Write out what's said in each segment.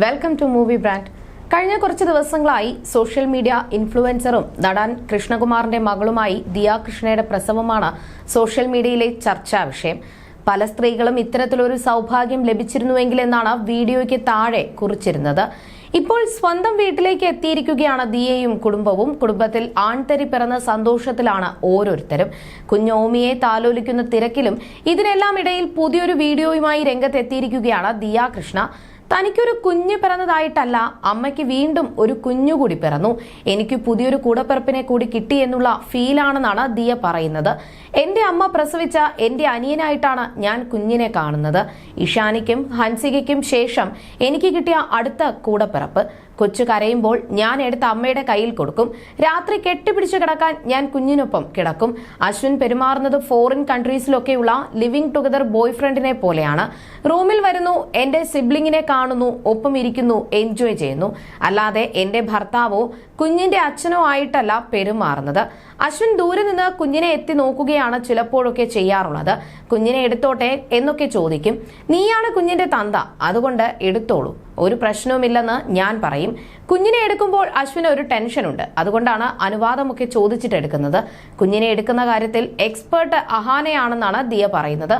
Welcome to movie brand കഴിഞ്ഞ കുറച്ച് ദിവസങ്ങളായി സോഷ്യൽ മീഡിയ ഇൻഫ്ലുവൻസറും നടൻ കൃഷ്ണകുമാറിന്റെ മകളുമായി ദിയ കൃഷ്ണയുടെ പ്രസവമാണ് സോഷ്യൽ മീഡിയയിലെ ചർച്ചാ വിഷയം. പല സ്ത്രീകളും ഇത്തരത്തിലൊരു സൗഭാഗ്യം ലഭിച്ചിരുന്നുവെങ്കിൽ എന്നാണ് വീഡിയോയ്ക്ക് താഴെ കുറിച്ചിരുന്നത്. ഇപ്പോൾ സ്വന്തം വീട്ടിലേക്ക് എത്തിയിരിക്കുകയാണ് ദിയയും കുടുംബവും. കുടുംബത്തിൽ ആൺതരി പിറന്ന സന്തോഷത്തിലാണ് ഓരോരുത്തരും. കുഞ്ഞോമിയെ താലോലിക്കുന്ന തിരക്കിലും ഇതിനെല്ലാം ഇടയിൽ പുതിയൊരു വീഡിയോയുമായി രംഗത്തെത്തിയിരിക്കുകയാണ് ദിയ കൃഷ്ണ. തനിക്കൊരു കുഞ്ഞ് പിറന്നതായിട്ടല്ല അമ്മയ്ക്ക് വീണ്ടും ഒരു കുഞ്ഞു കൂടി പിറന്നു. എനിക്ക് പുതിയൊരു കൂടപ്പിറപ്പിനെ കൂടി കിട്ടി എന്നുള്ള ഫീലാണെന്നാണ് ദിയ പറയുന്നത്. എന്റെ അമ്മ പ്രസവിച്ച എന്റെ അനിയനായിട്ടാണ് ഞാൻ കുഞ്ഞിനെ കാണുന്നത്. ഇഷാനിക്കും ഹൻസികയ്ക്കും ശേഷം എനിക്ക് കിട്ടിയ അടുത്ത കൂടപ്പിറപ്പ്. കൊച്ചു കരയുമ്പോൾ ഞാൻ എടുത്ത അമ്മയുടെ കയ്യിൽ കൊടുക്കും. രാത്രി കെട്ടിപ്പിടിച്ച് കിടക്കാൻ ഞാൻ കുഞ്ഞിനൊപ്പം കിടക്കും. അശ്വിൻ പെരുമാറുന്നത് ഫോറിൻ കൺട്രീസിലൊക്കെയുള്ള ലിവിംഗ് ടുഗദർ ബോയ് ഫ്രണ്ടിനെ പോലെയാണ്. റൂമിൽ വരുന്നു എന്റെ സിബ്ലിങ്ങിനെ കാണുന്നു ഒപ്പം ഇരിക്കുന്നു എൻജോയ് ചെയ്യുന്നു. അല്ലാതെ എന്റെ ഭർത്താവോ കുഞ്ഞിന്റെ അച്ഛനോ ആയിട്ടല്ല പെരുമാറുന്നത്. അശ്വിൻ ദൂരെ നിന്ന് കുഞ്ഞിനെ എത്തി നോക്കുകയാണ് ചിലപ്പോഴൊക്കെ ചെയ്യാറുള്ളത്. കുഞ്ഞിനെ എടുത്തോട്ടെ എന്നൊക്കെ ചോദിക്കും. നീയാണ് കുഞ്ഞിന്റെ തന്ത അതുകൊണ്ട് എടുത്തോളൂ. ഒരു പ്രശ്നവുമില്ലെന്ന് ഞാൻ പറയും. കുഞ്ഞിനെ എടുക്കുമ്പോൾ അശ്വിന് ഒരു ടെൻഷനുണ്ട്. അതുകൊണ്ടാണ് അനുവാദമൊക്കെ ചോദിച്ചിട്ട് എടുക്കുന്നത് കുഞ്ഞിനെ എടുക്കുന്ന കാര്യത്തിൽ എക്സ്പേർട്ട് അഹാനയാണെന്നാണ് ദിയ പറയുന്നത്.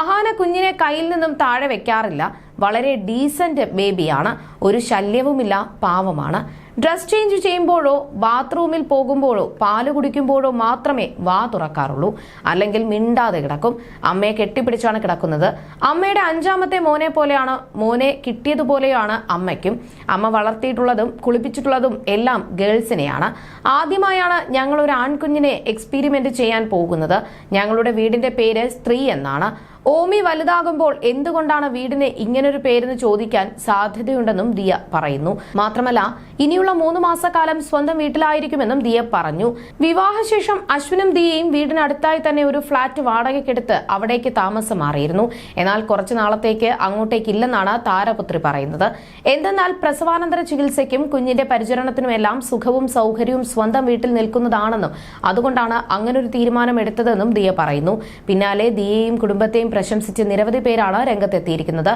അഹാന കുഞ്ഞിനെ കയ്യിൽ നിന്നും താഴെ വെക്കാറില്ല. വളരെ ഡീസന്റ് ബേബിയാണ് ഒരു ശല്യവുമില്ല പാവമാണ്. ഡ്രസ് ചേഞ്ച് ചെയ്യുമ്പോഴോ ബാത്റൂമിൽ പോകുമ്പോഴോ പാൽ കുടിക്കുമ്പോഴോ മാത്രമേ വാ തുറക്കാറുള്ളൂ. അല്ലെങ്കിൽ മിണ്ടാതെ കിടക്കും. അമ്മയെ കെട്ടിപ്പിടിച്ചാണ് കിടക്കുന്നത്. അമ്മയുടെ അഞ്ചാമത്തെ മോനെ പോലെയാണ് മോനെ കിട്ടിയതുപോലെയാണ് അമ്മയ്ക്കും. അമ്മ വളർത്തിയിട്ടുള്ളതും കുളിപ്പിച്ചിട്ടുള്ളതും എല്ലാം ഗേൾസിനെയാണ്. ആദ്യമായാണ് ഞങ്ങൾ ഒരു ആൺകുഞ്ഞിനെ എക്സ്പീരിമെന്റ് ചെയ്യാൻ പോകുന്നത്. ഞങ്ങളുടെ വീടിന്റെ പേര് സ്ത്രീ എന്നാണ്. ഓമി വലുതാകുമ്പോൾ എന്തുകൊണ്ടാണ് വീടിന് ഇങ്ങനൊരു പേരെന്ന് ചോദിക്കാൻ സാധ്യതയുണ്ടെന്നും ദിയ പറയുന്നു. മാത്രമല്ല ഇനിയുള്ള മൂന്ന് മാസക്കാലം സ്വന്തം വീട്ടിലായിരിക്കുമെന്നും ദിയ പറഞ്ഞു. വിവാഹശേഷം അശ്വിനും ദിയയും വീടിനടുത്തായി തന്നെ ഒരു ഫ്ളാറ്റ് വാടകയ്ക്കെടുത്ത് അവിടേക്ക് താമസം മാറിയിരുന്നു. എന്നാൽ കുറച്ചു നാളത്തേക്ക് അങ്ങോട്ടേക്കില്ലെന്നാണ് താരപുത്രി പറയുന്നത്. എന്തെന്നാൽ പ്രസവാനന്തര ചികിത്സയ്ക്കും കുഞ്ഞിന്റെ പരിചരണത്തിനുമെല്ലാം സുഖവും സൗകര്യവും സ്വന്തം വീട്ടിൽ നിൽക്കുന്നതാണെന്നും അതുകൊണ്ടാണ് അങ്ങനൊരു തീരുമാനം എടുത്തതെന്നും ദിയ പറയുന്നു. പിന്നാലെ ദിയയും കുടുംബത്തെയും പ്രശംസിച്ച് നിരവധി പേരാണ് രംഗത്തെത്തിയിരിക്കുന്നത്.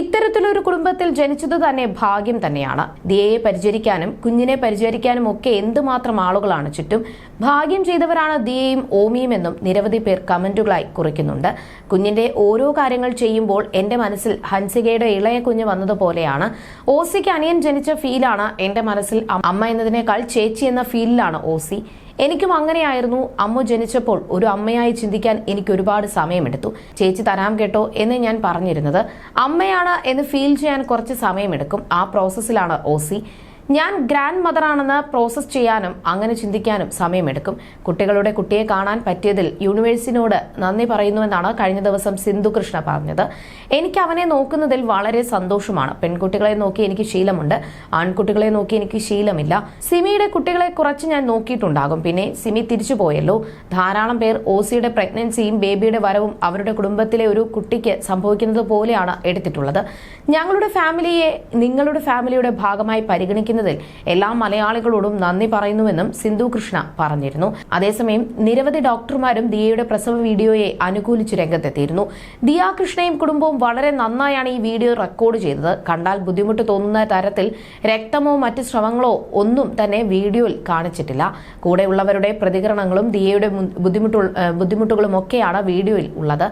ഇത്തരത്തിലൊരു കുടുംബത്തിൽ ജനിച്ചത് തന്നെ ഭാഗ്യം തന്നെയാണ്. ദിയയെ പരിചരിക്കാനും കുഞ്ഞിനെ പരിചരിക്കാനും ഒക്കെ എന്തുമാത്രം ആളുകളാണ് ചുറ്റും. ഭാഗ്യം ചെയ്തവരാണ് ദിയയും ഓമിയും എന്നും നിരവധി പേർ കമന്റുകളായി കുറിക്കുന്നുണ്ട്. കുഞ്ഞിന്റെ ഓരോ കാര്യങ്ങൾ ചെയ്യുമ്പോൾ എന്റെ മനസ്സിൽ ഹൻസികയുടെ ഇളയ കുഞ്ഞ് വന്നതുപോലെയാണ്. ഓസിക്ക് അനിയൻ ജനിച്ച ഫീലാണ് എന്റെ മനസ്സിൽ അമ്മ എന്നതിനേക്കാൾ ചേച്ചി എന്ന ഫീലിലാണ് ഓസി. എനിക്കും അങ്ങനെയായിരുന്നു. അമ്മ ജനിച്ചപ്പോൾ ഒരു അമ്മയായി ചിന്തിക്കാൻ എനിക്ക് ഒരുപാട് സമയമെടുത്തു. ചേച്ചി തരാം കേട്ടോ എന്ന് ഞാൻ പറഞ്ഞിരുന്നത്. അമ്മയാണ് എന്ന് ഫീൽ ചെയ്യാൻ കുറച്ച് സമയമെടുക്കും. ആ പ്രോസസ്സിലാണ് ഓസി ഞാൻ ഗ്രാൻഡ് മദറാണെന്ന് പ്രോസസ് ചെയ്യാനും അങ്ങനെ ചിന്തിക്കാനും സമയമെടുക്കും. കുട്ടികളുടെ കുട്ടിയെ കാണാൻ പറ്റിയതിൽ യൂണിവേഴ്സിനോട് നന്ദി പറയുന്നുവെന്നാണ് കഴിഞ്ഞ ദിവസം സിന്ധു കൃഷ്ണ പറഞ്ഞത്. എനിക്ക് അവനെ നോക്കുന്നതിൽ വളരെ സന്തോഷമാണ്. പെൺകുട്ടികളെ നോക്കി എനിക്ക് ശീലമുണ്ട്. ആൺകുട്ടികളെ നോക്കി എനിക്ക് ശീലമില്ല. സിമിയുടെ കുട്ടികളെ കുറച്ച് ഞാൻ നോക്കിയിട്ടുണ്ടാകും. പിന്നെ സിമി തിരിച്ചു പോയല്ലോ. ധാരാളം പേർ ഓസിയുടെ പ്രഗ്നൻസിയും ബേബിയുടെ വരവും അവരുടെ കുടുംബത്തിലെ ഒരു കുട്ടിക്ക് സംഭവിക്കുന്നത് പോലെയാണ് എടുത്തിട്ടുള്ളത്. ഞങ്ങളുടെ ഫാമിലിയെ നിങ്ങളുടെ ഫാമിലിയുടെ ഭാഗമായി പരിഗണിക്കുന്നതിൽ എല്ലാ മലയാളികളോടും നന്ദി പറയുന്നുവെന്നും സിന്ധു കൃഷ്ണ പറഞ്ഞിരുന്നു. അതേസമയം നിരവധി ഡോക്ടർമാരും ദിയയുടെ പ്രസവ വീഡിയോയെ അനുകൂലിച്ച് രംഗത്തെത്തിയിരുന്നു. ദിയ കൃഷ്ണയും കുടുംബവും വളരെ നന്നായാണ് ഈ വീഡിയോ റെക്കോർഡ് ചെയ്തത്. കണ്ടാൽ ബുദ്ധിമുട്ട് തോന്നുന്ന തരത്തിൽ രക്തമോ മറ്റ് ശ്രമങ്ങളോ ഒന്നും തന്നെ വീഡിയോയിൽ കാണിച്ചിട്ടില്ല. കൂടെയുള്ളവരുടെ പ്രതികരണങ്ങളും ദിയയുടെ ബുദ്ധിമുട്ടു ബുദ്ധിമുട്ടുകളും ഒക്കെയാണ് വീഡിയോയിൽ ഉള്ളത്.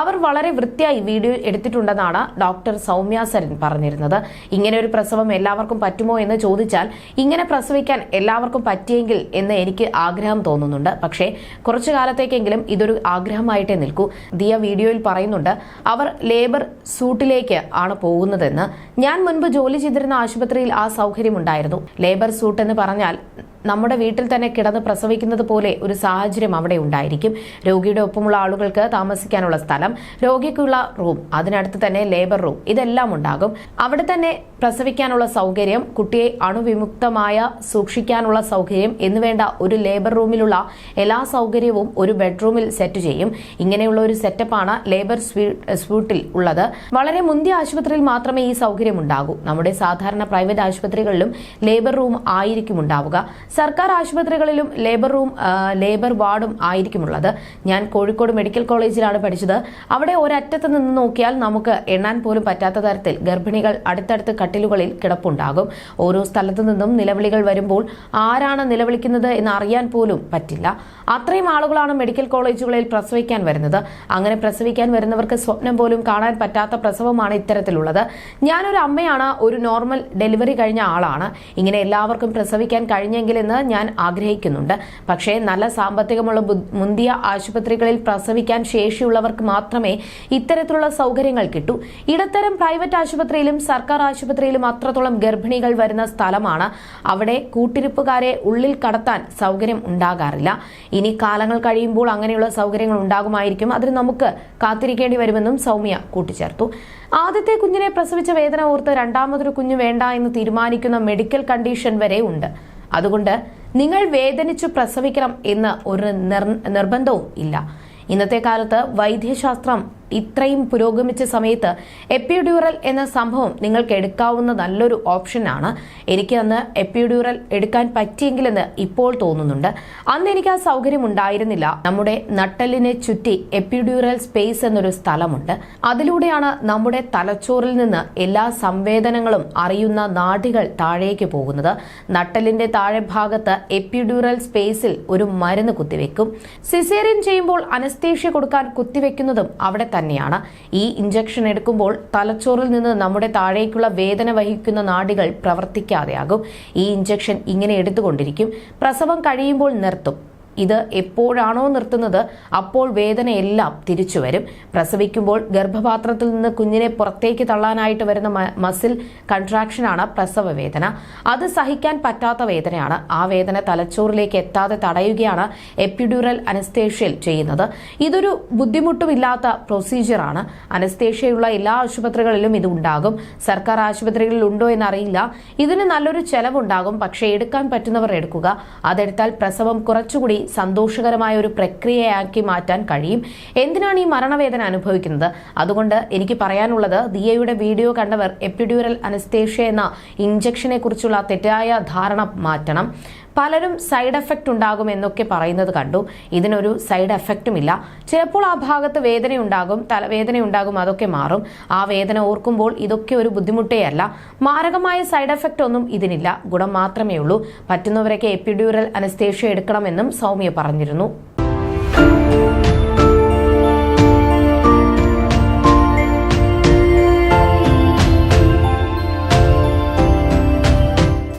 അവർ വളരെ വൃത്തിയായി വീഡിയോ എടുത്തിട്ടുണ്ടെന്നാണ് ഡോക്ടർ സൗമ്യ സരൻ പറഞ്ഞിരുന്നത്. ഇങ്ങനെ ഒരു പ്രസവം എല്ലാവർക്കും പറ്റുമോ എന്ന് ചോദിച്ചാൽ ഇങ്ങനെ പ്രസവിക്കാൻ എല്ലാവർക്കും പറ്റിയെങ്കിൽ എന്ന് എനിക്ക് ആഗ്രഹം തോന്നുന്നുണ്ട്. പക്ഷേ കുറച്ചു കാലത്തേക്കെങ്കിലും ഇതൊരു ആഗ്രഹമായിട്ടേ നിൽക്കൂ. ദിയ വീഡിയോയിൽ പറയുന്നുണ്ട് അവർ ലേബർ സൂട്ടിലേക്ക് ആണ് പോകുന്നതെന്ന്. ഞാൻ മുൻപ് ജോലി ചെയ്തിരുന്ന ആശുപത്രിയിൽ ആ സൗകര്യമുണ്ടായിരുന്നു. ലേബർ സൂട്ട് എന്ന് പറഞ്ഞാൽ നമ്മുടെ വീട്ടിൽ തന്നെ കിടന്ന് പ്രസവിക്കുന്നത് പോലെ ഒരു സാഹചര്യം അവിടെ ഉണ്ടായിരിക്കും. രോഗിയുടെ ഒപ്പമുള്ള ആളുകൾക്ക് താമസിക്കാനുള്ള സ്ഥലം രോഗിക്കുള്ള റൂം അതിനടുത്ത് തന്നെ ലേബർ റൂം ഇതെല്ലാം ഉണ്ടാകും. അവിടെ തന്നെ പ്രസവിക്കാനുള്ള സൗകര്യം കുട്ടിയെ അണുവിമുക്തമായ സൂക്ഷിക്കാനുള്ള സൗകര്യം എന്നുവേണ്ട ഒരു ലേബർ റൂമിലുള്ള എല്ലാ സൗകര്യവും ഒരു ബെഡ്റൂമിൽ സെറ്റ് ചെയ്യും. ഇങ്ങനെയുള്ള ഒരു സെറ്റപ്പാണ് ലേബർ സ്വീട്ടിൽ ഉള്ളത്. വളരെ മുന്തിയ ആശുപത്രിയിൽ മാത്രമേ ഈ സൗകര്യം ഉണ്ടാകൂ. നമ്മുടെ സാധാരണ പ്രൈവറ്റ് ആശുപത്രികളിലും ലേബർ റൂം ആയിരിക്കും ഉണ്ടാവുക. സർക്കാർ ആശുപത്രികളിലും ലേബർ റൂം ലേബർ വാർഡും ആയിരിക്കുമുള്ളത് ഞാൻ കോഴിക്കോട് മെഡിക്കൽ കോളേജിലാണ് പഠിച്ചത്. അവിടെ ഒരറ്റത്ത് നിന്ന് നോക്കിയാൽ നമുക്ക് എണ്ണാൻ പോലും പറ്റാത്ത തരത്തിൽ ഗർഭിണികൾ അടുത്തടുത്ത് കട്ടിലുകളിൽ കിടപ്പുണ്ടാകും. ഓരോ സ്ഥലത്തു നിന്നും നിലവിളികൾ വരുമ്പോൾ ആരാണ് നിലവിളിക്കുന്നത് എന്ന് അറിയാൻ പോലും പറ്റില്ല. അത്രയും ആളുകളാണ് മെഡിക്കൽ കോളേജുകളിൽ പ്രസവിക്കാൻ വരുന്നത്. അങ്ങനെ പ്രസവിക്കാൻ വരുന്നവർക്ക് സ്വപ്നം പോലും കാണാൻ പറ്റാത്ത പ്രസവമാണ് ഇത്തരത്തിലുള്ളത്. ഞാനൊരു അമ്മയാണ് ഒരു നോർമൽ ഡെലിവറി കഴിഞ്ഞ ആളാണ്. ഇങ്ങനെ എല്ലാവർക്കും പ്രസവിക്കാൻ കഴിഞ്ഞെങ്കിലെന്ന് ഞാൻ ആഗ്രഹിക്കുന്നുണ്ട്. പക്ഷേ നല്ല സാമ്പത്തികമുള്ള മുന്തിയ ആശുപത്രികളിൽ പ്രസവിക്കാൻ ശേഷിയുള്ളവർക്ക് മാത്രമേ ഇത്തരത്തിലുള്ള സൗകര്യങ്ങൾ കിട്ടൂ. ഇടത്തരം പ്രൈവറ്റ് ആശുപത്രിയിലും സർക്കാർ ആശുപത്രിയിലും അത്രത്തോളം ഗർഭിണികൾ വരുന്ന സ്ഥലമാണ്. അവിടെ കൂട്ടിരിപ്പുകാരെ ഉള്ളിൽ കടത്താൻ സൗകര്യം ഉണ്ടാകാറില്ല. ഇനി കാലങ്ങൾ കഴിയുമ്പോൾ അങ്ങനെയുള്ള സൗകര്യങ്ങൾ ഉണ്ടാകുമായിരിക്കും. അതിന് നമുക്ക് കാത്തിരിക്കേണ്ടി വരുമെന്നും സൗമ്യ കൂട്ടിച്ചേർത്തു. ആദ്യത്തെ കുഞ്ഞിനെ പ്രസവിച്ച വേദന ഓർത്ത് രണ്ടാമതൊരു കുഞ്ഞ് വേണ്ട എന്ന് തീരുമാനിക്കുന്ന മെഡിക്കൽ കണ്ടീഷൻ വരെ ഉണ്ട്. അതുകൊണ്ട് നിങ്ങൾ വേദനിച്ചു പ്രസവിക്കണം എന്ന് ഒരു നിർ- നിർബന്ധവും ഇല്ല. ഇന്നത്തെ കാലത്ത് വൈദ്യശാസ്ത്രം ഇത്രയും പുരോഗമിച്ച സമയത്ത് എപ്പിഡ്യൂറൽ എന്ന സംഭവം നിങ്ങൾക്ക് എടുക്കാവുന്ന നല്ലൊരു ഓപ്ഷനാണ്. എനിക്ക് അന്ന് എപ്പിഡ്യൂറൽ എടുക്കാൻ പറ്റിയെങ്കിലെന്ന് ഇപ്പോൾ തോന്നുന്നുണ്ട്. അന്ന് എനിക്ക് ആ സൗകര്യം ഉണ്ടായിരുന്നില്ല. നമ്മുടെ നട്ടലിനെ ചുറ്റി എപ്പിഡ്യൂറൽ സ്പേസ് എന്നൊരു സ്ഥലമുണ്ട്. അതിലൂടെയാണ് നമ്മുടെ തലച്ചോറിൽ നിന്ന് എല്ലാ സംവേദനങ്ങളും അറിയുന്ന നാഡികൾ താഴേക്ക് പോകുന്നത്. നട്ടലിന്റെ താഴെ ഭാഗത്ത് എപ്പിഡ്യൂറൽ സ്പേസിൽ ഒരു മരുന്ന് കുത്തിവെക്കും. സിസേറിയൻ ചെയ്യുമ്പോൾ അനസ്തേഷ്യ കൊടുക്കാൻ കുത്തിവെക്കുന്നതും അവിടെ തന്നെയാണ്. ഈ ഇഞ്ചക്ഷൻ എടുക്കുമ്പോൾ തലച്ചോറിൽ നിന്ന് നമ്മുടെ താഴേക്കുള്ള വേദന വഹിക്കുന്ന നാടികൾ പ്രവർത്തിക്കാതെയാകും. ഈ ഇഞ്ചക്ഷൻ ഇങ്ങനെ എടുത്തുകൊണ്ടിരിക്കും. പ്രസവം കഴിയുമ്പോൾ നിർത്തും. ഇത് എപ്പോഴാണോ നിർത്തുന്നത് അപ്പോൾ വേദനയെല്ലാം തിരിച്ചു വരും. പ്രസവിക്കുമ്പോൾ ഗർഭപാത്രത്തിൽ നിന്ന് കുഞ്ഞിനെ പുറത്തേക്ക് തള്ളാനായിട്ട് വരുന്ന മസിൽ കൺട്രാക്ഷനാണ് പ്രസവ വേദന. അത് സഹിക്കാൻ പറ്റാത്ത വേദനയാണ്. ആ വേദന തലച്ചോറിലേക്ക് എത്താതെ തടയുകയാണ് എപ്പിഡ്യൂറൽ അനസ്തേഷ്യൽ ചെയ്യുന്നത്. ഇതൊരു ബുദ്ധിമുട്ടുമില്ലാത്ത പ്രൊസീജിയറാണ്. അനസ്തേഷ്യയുള്ള എല്ലാ ആശുപത്രികളിലും ഇത് ഉണ്ടാകും. സർക്കാർ ആശുപത്രികളിൽ ഉണ്ടോ എന്നറിയില്ല. ഇതിന് നല്ലൊരു ചെലവുണ്ടാകും. പക്ഷേ എടുക്കാൻ പറ്റുന്നവർ എടുക്കുക. അതെടുത്താൽ പ്രസവം കുറച്ചുകൂടി സന്തോഷകരമായ ഒരു പ്രക്രിയയാക്കി മാറ്റാൻ കഴിയും. എന്തിനാണ് ഈ മരണവേദന അനുഭവിക്കുന്നത്? അതുകൊണ്ട് എനിക്ക് പറയാനുള്ളത് ദിയയുടെ വീഡിയോ കണ്ടവർ എപ്പിഡ്യൂറൽ അനസ്തേഷ്യ എന്ന ഇഞ്ചക്ഷനെ കുറിച്ചുള്ള തെറ്റായ ധാരണ മാറ്റണം. പലരും സൈഡ് എഫക്റ്റ് ഉണ്ടാകും എന്നൊക്കെ പറയുന്നത് കണ്ടു. ഇതിനൊരു സൈഡ് എഫക്റ്റും ഇല്ല. ചിലപ്പോൾ ആ ഭാഗത്ത് വേദന ഉണ്ടാകും തലവേദന ഉണ്ടാകും അതൊക്കെ മാറും. ആ വേദന ഓർക്കുമ്പോൾ ഇതൊക്കെ ഒരു ബുദ്ധിമുട്ടേ അല്ല. മാരകമായ സൈഡ് എഫക്റ്റ് ഒന്നും ഇതിനില്ല. ഗുണം മാത്രമേ ഉള്ളൂ. പറ്റുന്നവരൊക്കെ എപ്പിഡ്യൂറൽ അനസ്തേഷ്യ എടുക്കണമെന്നും സൗമ്യ പറഞ്ഞിരുന്നു.